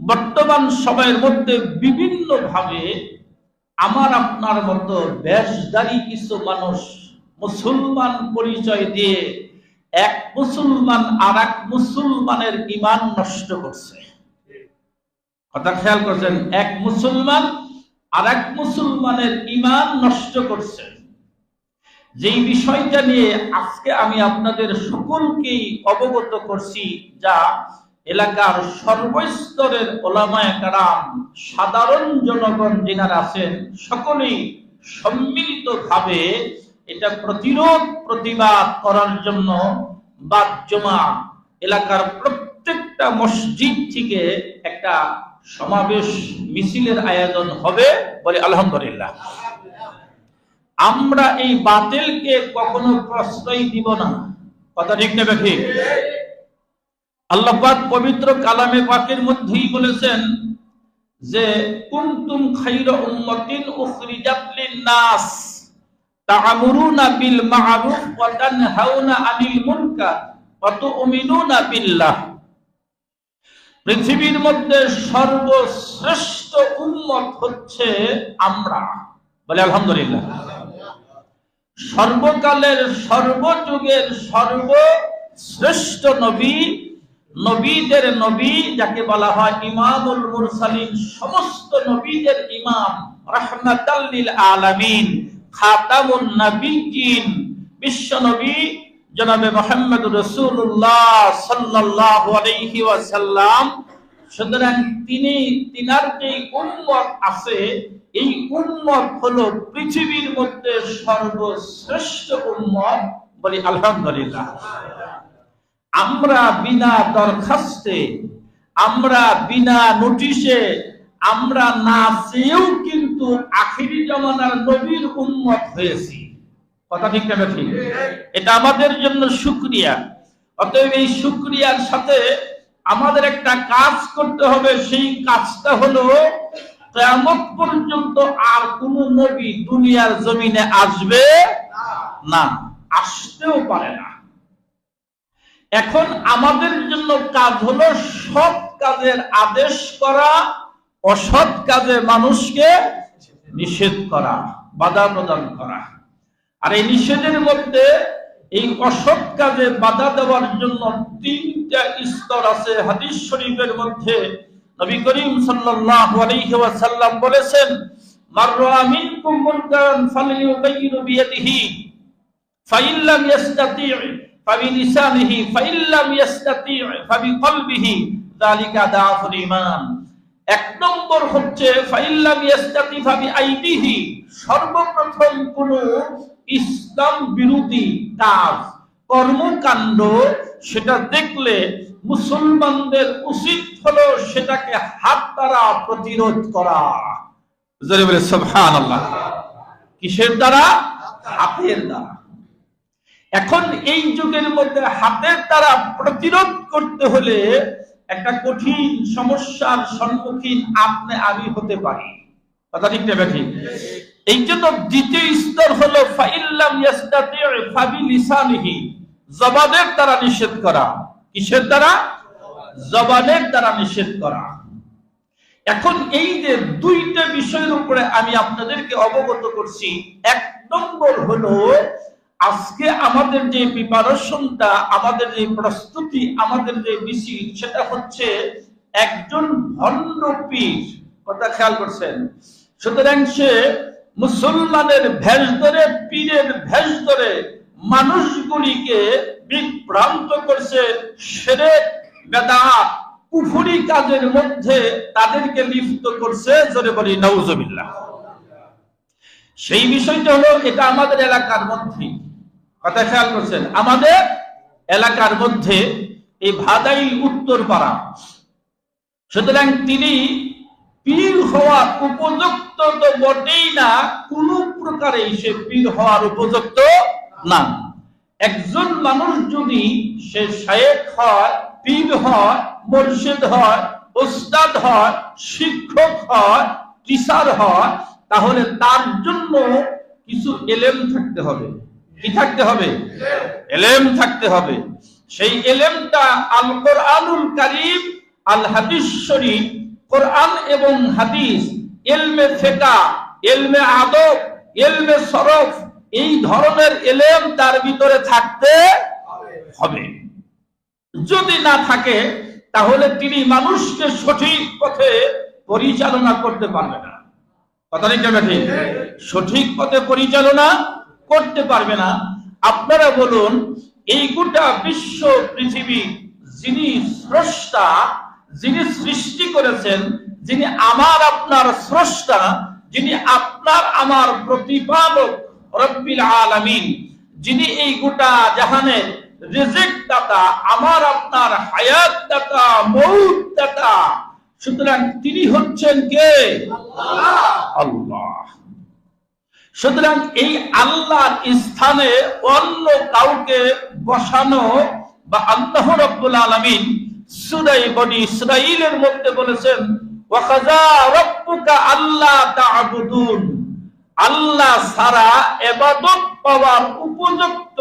বর্তমান সময়ের মধ্যে বিভিন্ন ভাবে আমার আপনার মতো বেশদারি কিছু মানুষ মুসলমান পরিচয় দিয়ে এক মুসলমান আর এক মুসলমানের ইমান নষ্ট করছে। কথা খেয়াল করছেন, এক মুসলমান আর এক মুসলমানের ইমান নষ্ট করছে। যেই বিষয়টা নিয়ে আজকে আমি আপনাদের সকলকেই অবগত করছি, যা এলাকার সর্বস্তরের ওলামায় কারাম, সাধারণ জনগণ যিনারা আছেন, সকলেই সম্মিলিত ভাবে এটা প্রতিরোধ, প্রতিবাদ করার জন্য বাদজমা এলাকার প্রত্যেকটা মসজিদ থেকে একটা সমাবেশ, মিছিলের আয়োজন হবে বলে আলহামদুলিল্লাহ। আমরা এই বাতিলকে কখনো প্রশ্রয় দিব না। কথা ঠিক ঠিক আল্লাহ পবিত্র কালামে পাকের মধ্যেই বলেছেন যে, কুনতুম খাইরা তা'মুরুনা বিল মা'রুফ ওয়া তানহাউনা আনিল মুনকার ওয়া তু'মিনুনা বিল্লাহ। পৃথিবীর মধ্যে সর্বশ্রেষ্ঠ উম্মত হচ্ছে আমরা। বলে আলহামদুলিল্লাহ। সর্বকালের সর্বযুগের সর্বশ্রেষ্ঠ নবী নবীদের নবী যাকে বলা হয় ইমামুল মুরসালিন, সমস্ত নবীদের ইমাম রাহমাতাল্লিল আলামিন, খাতামুন নবীন বিশ্ব নবী জনাবে মোহাম্মদ রাসূলুল্লাহ সাল্লাল্লাহু আলাইহি ওয়াসাল্লাম। সুতরাং তিনি, তিনার যে উম্মত আছে, এই উম্মত হলো পৃথিবীর মধ্যে সর্বশ্রেষ্ঠ উম্মত বলি আলহামদুলিল্লাহ। আমরা বিনা দরখাস্তে, আমরা বিনা নোটিশে, আমরা না চেয়েও কিন্তু আখিরি জমানার নবীর উম্মত হয়েছি। কথা ঠিক না ঠিক? এটা আমাদের জন্য শুক্রিয়া। অতএব এই শুক্রিয়ার সাথে আমাদের একটা কাজ করতে হবে। সেই কাজটা হলো, কেয়ামত পর্যন্ত আর কোন নবী দুনিয়ার জমিনে আসবে না। আসতেও পারে না। এখন আমাদের জন্য কাজ হলো সৎ কাজের আদেশ করা, অসৎ কাজে মানুষকে নিষেধ করা, বাধা প্রদান করা। আর এই নিষেধের মধ্যে এই অসৎ কাজে বাধা দেওয়ার জন্য তিনটা স্তর আছে হাদিস শরীফের মধ্যে। নবী করিম সাল্লাল্লাহু আলাইহি ওয়াসাল্লাম বলেছেন রাআ মিনকুম মুনকারান ফালইউগাইয়িরু বিয়াদিহি, ফাইন লাম সর্বপ্রথম কোন ইসলাম বিরোধী কাজ, কর্মকাণ্ড সেটা দেখলে মুসলমানদের উচিত হলো সেটাকে হাত দ্বারা প্রতিরোধ করা। কিসের দ্বারা? হাতের দ্বারা। এখন এই যুগের মধ্যে হাতের দ্বারা প্রতিরোধ করতে হলে একটা কঠিন সমস্যার সম্মুখীন আপনি, আমি হতে পারি। কথা ঠিক নেবে ঠিক? এই জন্য দ্বিতীয় স্তর হলো দ্বারা নিষেধ করা। কিসের দ্বারা? জবানের দ্বারা নিষেধ করা। এখন এই যে দুইটা বিষয়ের উপরে আমি আপনাদেরকে অবগত করছি, এক নম্বর হলো আজকে আমাদের যে প্রিপারেশনটা, আমাদের যে প্রস্তুতি, আমাদের যে মিছিল, সেটা হচ্ছে একজন ভণ্ড পীর। কথা খেয়াল করছেন? সুতরাং সে মুসলমানের ভেষ ধরে, পীরের ভেষ ধরে মানুষগুলিকে বিভ্রান্ত করছে। সেরে বেদাত, কুফুরি কাজের মধ্যে তাদেরকে লিপ্ত করছে। জোরে বলি নৌজবিল্লাহ সেই বিষয়টা হলো, এটা আমাদের এলাকার মধ্যে। কথা খেয়াল করছেন? আমাদের এলাকার মধ্যে এই ভাদাইল উত্তর পাড়া, সুতরাং তিনি পীর হওয়ার উপযুক্ত তো বটেই না, কোন প্রকারে সে পীর হওয়ার উপযুক্ত না। একজন মানুষ যদি সে শায়েক হয়, পীর হয়, মুর্শিদ হয় ওস্তাদ হয়, শিক্ষক হয়, টিচার হয়, তাহলে তার জন্য কিছু এলেম থাকতে হবে। কি থাকতে হবে? এলেম থাকতে হবে। সেই এলেমটা আল কোরআনুল কারীম আল হাদিস শরীফ, কোরআন এবং হাদিস, এলমে ফেকা, এলমে আদব, এলমে সরফ, এই ধরনের এলেম তার ভিতরে থাকতে হবে। যদি না থাকে, তাহলে তিনি মানুষকে সঠিক পথে পরিচালনা করতে পারবে না। কথা ঠিক সঠিক পথে পরিচালনা করতে পারবে না। আপনারা বলুন এই গোটা বিশ্ব পৃথিবী যিনি স্রষ্টা যিনি সৃষ্টি করেছেন যিনি আমার আপনার স্রষ্টা যিনি আপনার আমার প্রতিপালক রব্বিল আলামিন যিনি এই গোটা জাহানের রিজিক দাতা আমার আপনার হায়াত দাতা মৌত দাতা সুতরাং তিনি হচ্ছেন কে? আল্লাহ। সুতরাং এই আল্লাহর স্থানে অন্য কাউকে বসানো বা আল্লাহ রব্বুল আলামিন সুরাই বনি ইসরাইলের মধ্যে বলেছেন আল্লাহ আল্লাহ সারা এবাদত পাওয়ার উপযুক্ত,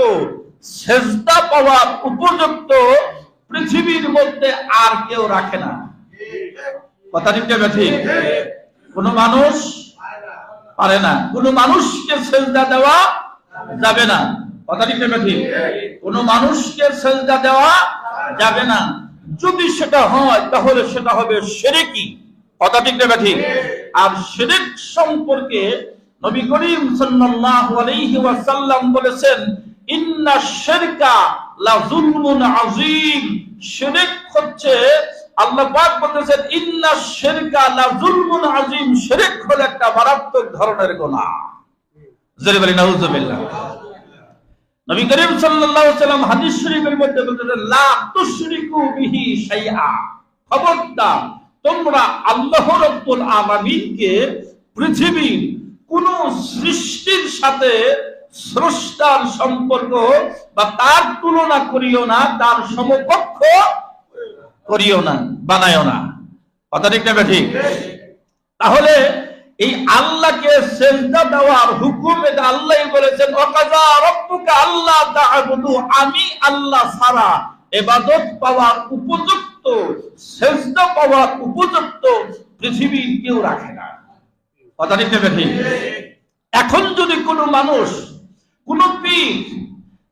সেজদা পাওয়ার উপযুক্ত পৃথিবীর মধ্যে আর কেউ রাখে না। কথা ঠিক কোন মানুষ পারে না। কোন মানুষকে সেজদা দেওয়া যাবে না। কথা ঠিক ঠিক কোন মানুষকে সেজদা দেওয়া যাবে না। যদি সেটা হয়, তাহলে সেটা হবে সেরেকি। কথা আর সেরেক সম্পর্কে নবী করিম সাল্লাল্লাহু আলাইহি ওয়াসাল্লাম বলেছেন, ইন্না শিরকা লা যুলমুন আযীম। শিরক হচ্ছে আল্লাহ পাক বলতেছেন, ইন্না শিরকা লা যুলমুন আযীম। শিরক হলো একটা মারাত্মক ধরনের গুনাহ। বলি নবী করিম সাল্লাল্লাহু আলাইহি সাল্লাম হাদিস শরীফের মধ্যে বলতেছেন, লা তুশরিকু বিহি শাইআ। খবরদার, তোমরা আল্লাহ আলামিনকে পৃথিবীর কোন সৃষ্টির সাথে স্রষ্টার সম্পর্ক বা তার তুলনা করিও না, তার সমকক্ষ করিও না, বানায়ও না। কথা ঠিক না ঠিক? তাহলে এই আল্লাহকে সেজদা দেওয়ার হুকুম এটা আল্লাহই বলেছেন ওয়াকাজা রব্বুকা আল্লাহ তা'বুদু আমি আল্লাহ ছাড়া ইবাদত পাওয়ার উপযুক্ত, সেজদা পাওয়ার উপযুক্ত পৃথিবীর কেউ রাখে না। কথা ঠিক না ঠিক? এখন যদি কোনো মানুষ, কোন পীর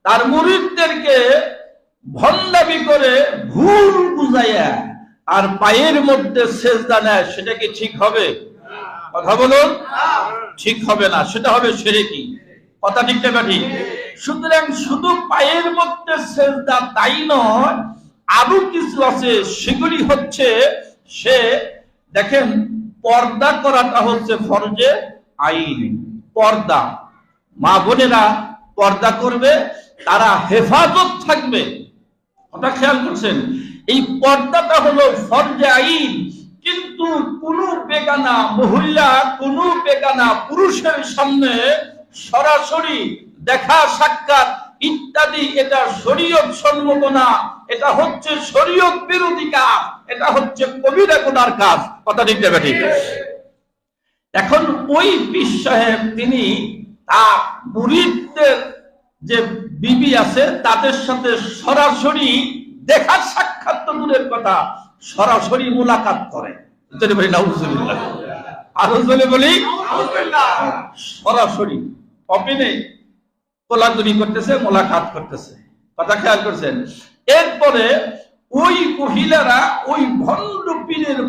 তার মুরিদদেরকে ভণ্ডামি করে ভুল বুঝাইয়া আর পায়ের মধ্যে সেজদা নেয়, সেটা কি ঠিক হবে? কথা বলুন। ঠিক হবে না, সেটা হবে সেরেকি। কথা ঠিক না ঠিক সুতরাং শুধু পায়ের মধ্যে সেজদা তাই নয়, আরও কিছু আছে, সেগুলি হচ্ছে, সে দেখেন, পর্দা করাটা হচ্ছে ফরজে আইন। পর্দা। মা বোনেরা পর্দা করবে, তারা হেফাজত থাকবে। ওটা খেয়াল করছেন? এই পর্দাটা হলো ফরজে আইন, কিন্তু কোন বেগানা মহিলা, কোন বেগানা পুরুষের সামনে সরাসরি দেখা সাক্ষাৎ ইত্যাদি, এটা শরীয়ত সম্মত না এটা হচ্ছে শরীয়ত বিরোধী কাজ, এটা হচ্ছে কবিরা গুনার কাজ। কথা ঠিক না ঠিক এখন ওই পীর তিনি তার মুরিদদের যে বিবি আছে, তাদের সাথে সরাসরি দেখা সাক্ষাৎ তো দূরের কথা। সরাসরি মোলাকাত করে। এরপরে ওই মহিলারা ওই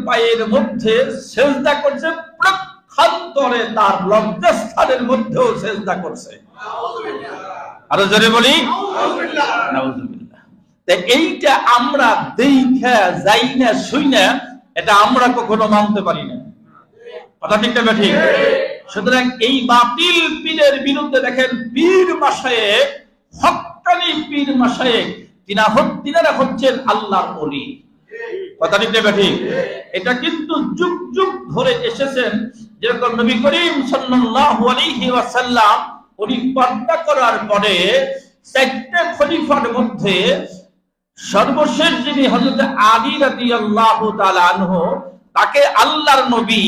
পায়ের মধ্যে সেজদা করছে, প্রক্ষান্তরে তার লজ্জাস্থানের মধ্যেও সেজদা করছে। আরও জোরে বলি? এইটা আমরা দেখা যাই না শুই না এটা আমরা কখনো মানতে পারি না। কথা ঠিক না ঠিক? সুতরাং এই বাতিল পীরের বিরুদ্ধে দেখেন পীর মাসায়ে হক্কানি পীর মাসায়ে তিনা তিনারা হচ্ছেন আল্লাহর অলি কথা ঠিক না ঠিক? এটা কিন্তু যুগ যুগ ধরে এসেছেন যেরকম নবী করিম সাল্লাল্লাহু আলাইহি ওয়াসাল্লাম উনি করার পরে চারটে খলিফার মধ্যে সর্বশেষ যিনি হযরত আলী তাআলা আনহু, তাকে আল্লাহর নবী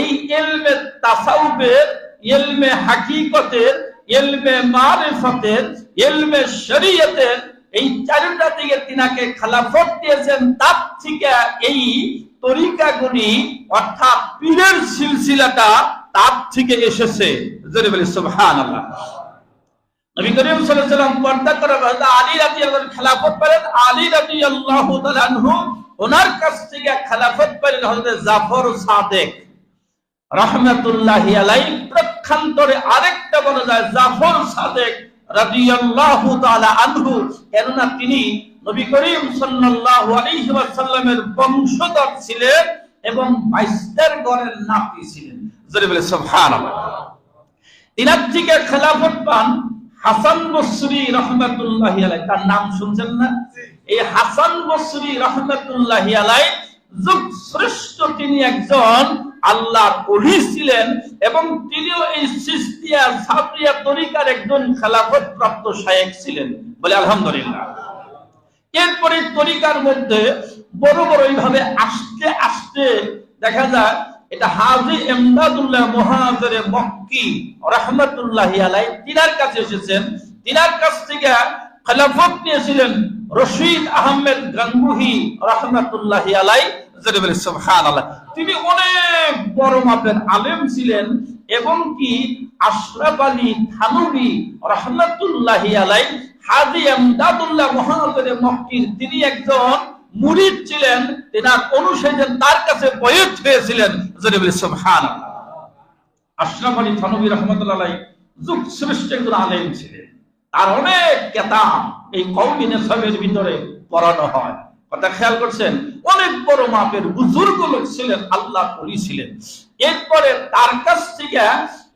এই ইলমে তাসাউফের ইলমে হাকিকতের, ইলমে মারিফতের, ইলমে শরীয়তের এই চারটা দিকে তিনাকে খেলাফত দিয়েছেন, তার থেকে এই তরিকাগুলি অর্থাৎ পীরের সিলসিলাটা তার থেকে এসেছে। জোরে বলি বলা যায় জাফর সাদেক আনহু। কেননা তিনি নবী করিম সাল্লাল্লাহু আলাইহি বংশধর ছিলেন এবং ছিলেন। তিনি একজন আল্লাহর ওলি ছিলেন এবং তিনিও এই সাবরিয়া তরিকার একজন খেলাফত প্রাপ্ত ছিলেন বলে আলহামদুলিল্লাহ। এরপরে তরিকার মধ্যে বড় বড় এইভাবে আস্তে আস্তে দেখা যায় এটা হাজি এমদাদুল্লাহ মহাজরে মক্কি রহমতুল্লাহ আলাই তিনার কাছে এসেছেন। তিনার কাছ থেকে খেলাফত নিয়েছিলেন রশিদ আহমেদ গাঙ্গুহি রহমতুল্লাহ আলাই তিনি অনেক বড় মাপের আলেম ছিলেন এবং কি আশরাফ আলী থানবী রহমতুল্লাহ আলাই হাজি এমদাদুল্লাহ মহাজরে মক্কির তিনি একজন মুরিদ ছিলেন তেনার অনুসারী তার কাছে বয়স হয়েছিলেন যদি বলি সুবহান আশরাফ আলী থানবী রহমতুল্লাহ যুগ একজন আলেম ছিলেন। তার অনেক এই ভিতরে পড়ানো হয়। কথা খেয়াল করছেন, অনেক বড় মাপের বুজুর্গ লোক ছিলেন, আল্লাহ কলি ছিলেন। এরপরে তার কাছ থেকে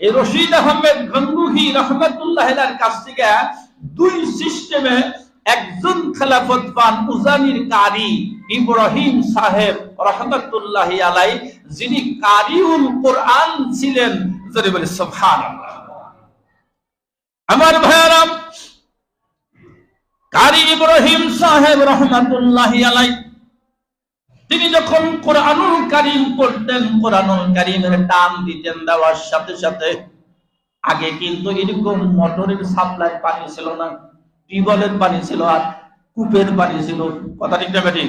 এই রশিদ আহমেদ গঙ্গুহি রহমতুল্লাহ কাছ থেকে দুই সিস্টেমে একজন খেলাফত পান উজানির কারি ইব্রাহিম সাহেব রহমতুল্লাহ আলাই যিনি কারিউল কোরআন ছিলেন, যদি বলে সুবহানাল্লাহ। আমার ভাইয়ারাম কারি ইব্রাহিম সাহেব রহমতুল্লাহ আলাই তিনি যখন কোরআনুল কারিম পড়তেন, কোরআনুল কারিমের টান দিতেন দেওয়ার সাথে সাথে, আগে কিন্তু এরকম মোটরের সাপ্লাই পানি ছিল না। টিউবওয়েলের পানি ছিল আর কূপের পানি ছিল। কথা ঠিক না বেটি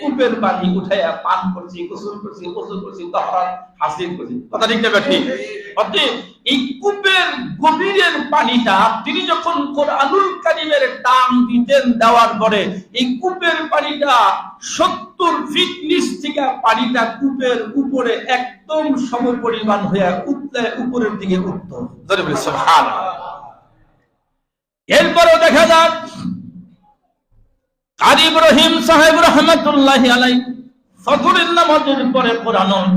কূপের পানি উঠাইয়া পান করছি গোসল করছি গোসল করছি তখন হাসিল করছি। কথা ঠিক না বেটি অতএব এই কূপের গভীরের পানিটা তিনি যখন কোরআনুল কারিমের টান দিতেন দেওয়ার পরে এই কূপের পানিটা সত্তর ফিট নিচ থেকে পানিটা কূপের উপরে একদম সমপরিমাণ হয়ে উঠলে উপরের দিকে উঠত। ধরে আর ইব্রাহিম সাহেব রহমতুল্লাহ আলাই নামাজের পরে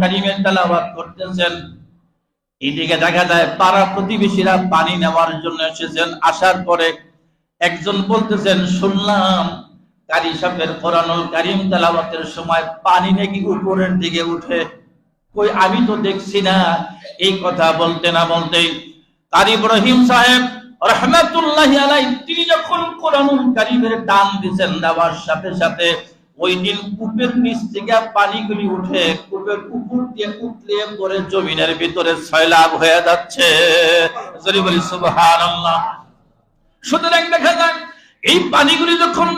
কারীমের তেলাওয়াত করতেছেন। এইদিকে দেখা যায় পাড়া প্রতিবেশীরা পানি নেওয়ার জন্য এসেছেন। আসার পরে একজন বলতেছেন, শুনলাম কারি সাহেবের কোরআনুল কারীম তেলাওয়াতের সময় পানি নাকি উপরের দিকে উঠে। কই, আমি তো দেখছি না। এই কথা বলতে না বলতেই কারি ইব্রাহিম সাহেব রহমাতুল্লাহ আলাই তিনি যখন কোরআনুল কারীমের দিয়েছেন দেওয়ার সাথে সাথে ওই দিন কূপের নিচ থেকে পানিগুলি উঠে, কূপের দিয়ে উঠলে পরে জমিনের ভিতরে সয়লাভ হয়ে যাচ্ছে। সুতরাং দেখা এই পানিগুলি যখন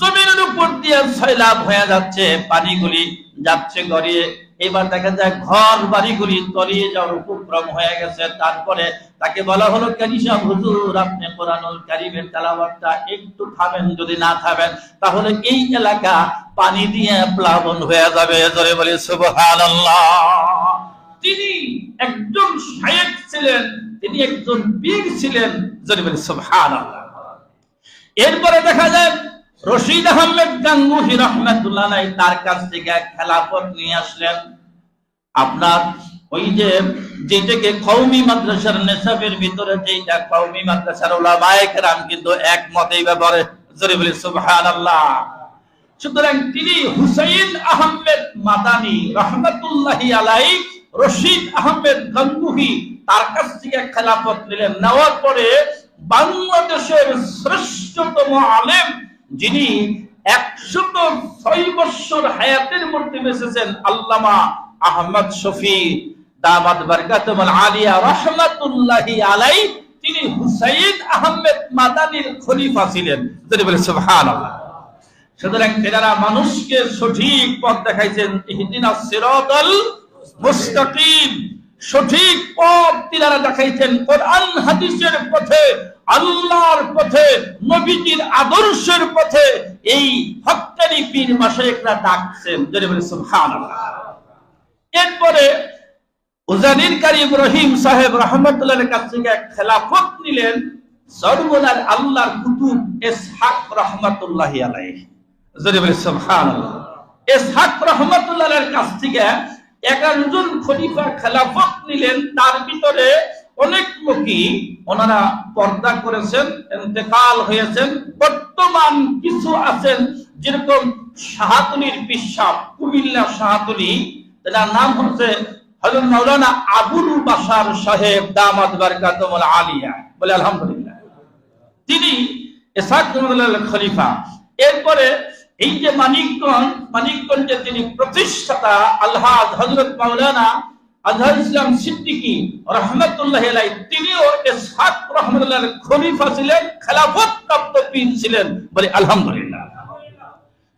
জমিনের উপর দিয়ে সয়লাভ হয়ে যাচ্ছে, পানিগুলি যাচ্ছে গড়িয়ে এবার দেখা যায় ঘর বাড়িগুলি তলিয়ে যাওয়ার উপক্রম হয়ে গেছে। তারপরে তাকে বলা হলো কানিসা হুজুর, আপনি কোরআনুল কারিমের তেলাওয়াতটা একটু থামেন যদি না থামেন তাহলে এই এলাকা পানি দিয়ে প্লাবন হয়ে যাবে। জোরে বলে, সুবহানাল্লাহ। তিনি একজন শায়েক ছিলেন, তিনি একজন বীর ছিলেন। জোরে বলি, সুবহানাল্লাহ। এরপরে দেখা যায় রশিদ আহমেদ গাঙ্গুহি রহমতুল্লাহ তার কাছ থেকে খেলাফত নিয়ে আসলেন। আপনার ওই যে যেটাকে কৌমি মাদ্রাসার নেশাবের ভিতরে যেটা কৌমি মাদ্রাসার ওলামায়ে কেরাম কিন্তু একমত এই ব্যাপারে জোরে বলি, সুবহানাল্লাহ। সুতরাং তিনি হুসাইন আহমেদ মাদানি রহমতুল্লাহি আলাই রশিদ আহমেদ গঙ্গুহি তার কাছ থেকে খেলাফত নিলেন। নেওয়ার পরে বাংলাদেশের শ্রেষ্ঠতম আলেম যিনি একশত ছয় বৎসর হায়াতের মধ্যে বেঁচেছেন আল্লামা আহমদ শফি বারকাতুল আলিয়া আলাই, তিনি হুসাইন আহমেদ মাদানির খলিফা ছিলেন। বলে সুতরাং তেনারা মানুষকে সঠিক পথ দেখাইছেন। ইহদিনা সিরাতাল মুস্তাকিম। সঠিক পথ তিনারা দেখাইছেন। কোরআন, হাদিসের পথে আল্লাহর পথে, নবীজির আদর্শের পথে এই হক্কানি পীর মাশায়েখরা ডাকছেন। এরপরে কাছ থেকে খেলাফত নিলেন, তার ভিতরে অনেক লোকই ওনারা পর্দা করেছেন ইন্তেকাল হয়েছেন। বর্তমান কিছু আছেন, যেরকম শাহাতুলির পিসাব কুমিল্লা শাহাতুলি তার নাম হচ্ছে হযরত মাওলানা আবুল বাশার সাহেব দামাত বারকাতুল আলিয়া। বলে আলহামদুলিল্লাহ। তিনি ইসহাক খলিফা। এরপরে এই যে মানিকগঞ্জ, মানিকগঞ্জে তিনি প্রতিষ্ঠাতা আল্লাহ হযরত মাওলানা আজহার ইসলাম সিদ্দিকী রহমতুল্লাহ আলাই তিনিও ইসহাক রহমতুল্লাহ খলিফা ছিলেন খেলাফত প্রাপ্ত পীর ছিলেন বলে আলহামদুলিল্লাহ।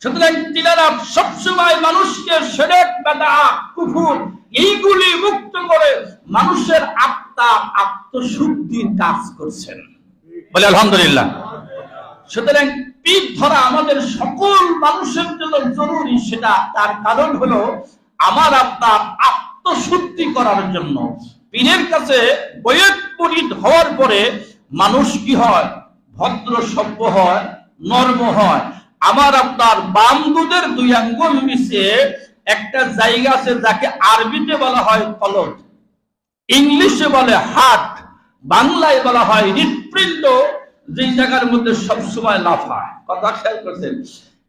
সুতরাং তিনারা সবসময় মানুষকে সেরেক কুফুর এইগুলি মুক্ত করে মানুষের আত্মা আত্মশুদ্ধির কাজ করছেন বলে আলহামদুলিল্লাহ। সুতরাং পীর ধরা আমাদের সকল মানুষের জন্য জরুরি, সেটা তার কারণ হলো আমার আপনার আত্মশুদ্ধি করার জন্য। পীরের কাছে বৈয়ত পরিত হওয়ার পরে মানুষ কি হয়? ভদ্র সভ্য হয়, নর্ম হয়। আমার আপনার বাম দুধের দুই আঙ্গুল মিশিয়ে একটা জায়গা আছে যাকে আরবিতে বলা হয় কলদ ইংলিশে বলে হাট বাংলায় বলা হয় হৃৎপিণ্ড, যেই জায়গার মধ্যে সবসময় লাফায় কথা খেয়াল করছেন?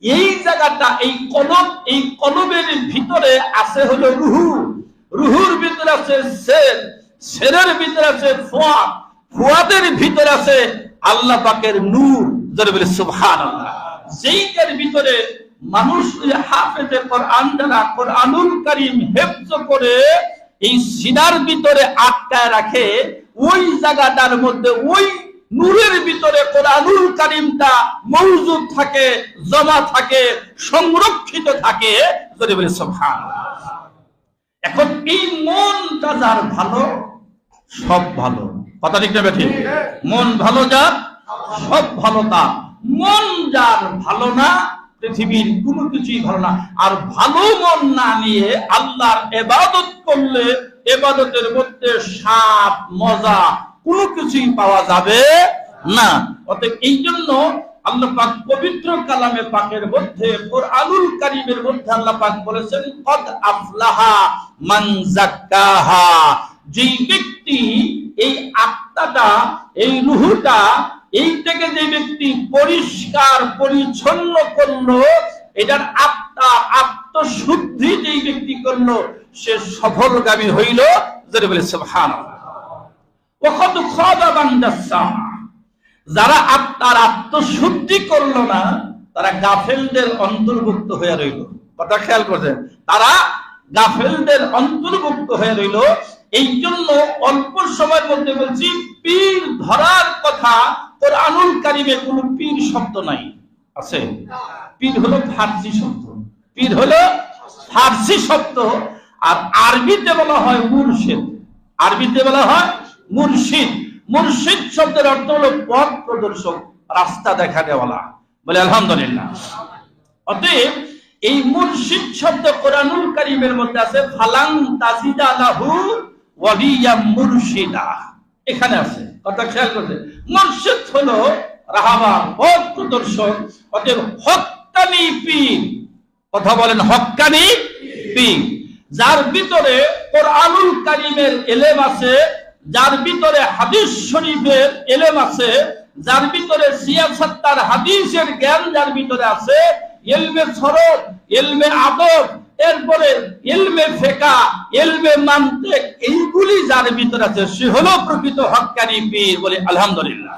এই জায়গাটা, এই কলব এই কলবের ভিতরে আছে হলো রুহু। রুহুর ভিতরে আছে সের সেরের ভিতরে আছে ফোয়াদ ফুয়াদের ভিতরে আছে আল্লাহ পাকের নূর। যারা বলে, সুবহানাল্লাহ। যেইটার ভিতরে মানুষ হাফেজে কোরআন যারা কোরআনুল কারীম হেফজ করে, এই সিনার ভিতরে আটকায় রাখে, ওই জায়গাটার মধ্যে ওই নূরের ভিতরে কোরআনুল কারীমটা মৌজুদ থাকে, জমা থাকে, সংরক্ষিত থাকে। যদি বলে, সুবহানাল্লাহ। এখন এই মনটা যার ভালো, সব ভালো। কথা ঠিক না ঠিক মন ভালো যার, সব ভালো তার। মন যার ভালো না, পৃথিবীর কোনো কিছুই ভালো না। আর ভালো মন না নিয়ে আল্লাহর এবাদত করলে এবাদতের মধ্যে সাপ মজা কোনো কিছুই পাওয়া যাবে না। অতএব এই জন্য আল্লাহ পাক পবিত্র কালামে পাকের মধ্যে, কোরআনুল কারীমের মধ্যে আল্লাহ পাক বলেছেন, কদ আফলাহা মান যাক্কাহা। যেই ব্যক্তি এই আত্মাটা, এই রুহুটা, এই থেকে যে ব্যক্তি পরিষ্কার, পরিচ্ছন্ন করল, এটার আত্মা, আত্মশুদ্ধি যেই ব্যক্তি করল, সে সফলগামী হইল। যেটা বলে, সুবহানাল্লাহ। যারা আত্মার আত্মশুদ্ধি করল না, তারা গাফেলদের অন্তর্ভুক্ত হয়ে রইল। কথা খেয়াল করছেন? তারা গাফেলদের অন্তর্ভুক্ত হয়ে রইল। এই জন্য অল্প সময়ের মধ্যে বলছি, পীর ধরার কথা তোর কোরআনুল কারিমে কোনো পীর শব্দ নাই। আছে? পীর হলো ফার্সি শব্দ। পীর হলো ফার্সি শব্দ। আর আরবিতে বলা হয় মুর্শিদ। আরবিতে বলা হয় মুর্শিদ। মুর্শিদ শব্দের অর্থ হলো পথ প্রদর্শক, রাস্তা দেখা দেওয়ালা। বলে আলহামদুলিল্লাহ। অতএব এই মুর্শিদ শব্দ কোরআনুল কারিমের মধ্যে আছে, ফালাং তাজিদা লাহু ওয়ালিয়া মুর্শিদা। এখানে আছে, কথা খেয়াল করতে। মুর্শিদ হলো রাহাবার পথ প্রদর্শক, অতএব হক্কানি পীর। কথা বলেন, হক্কানি পীর। যার ভিতরে কোরআনুল কারিমের এলেম আছে যার ভিতরে হাদিস শরীফের এলেম আছে, যার ভিতরে সিয়াসত্তার হাদিসের জ্ঞান যার ভিতরে আছে, এলমে সরব এলমে আদব, এরপরে এলমে ফেকা, এলমে মানতে এইগুলি যার ভিতরে আছে, সে হলো প্রকৃত হকানি পীর বলে আলহামদুলিল্লাহ।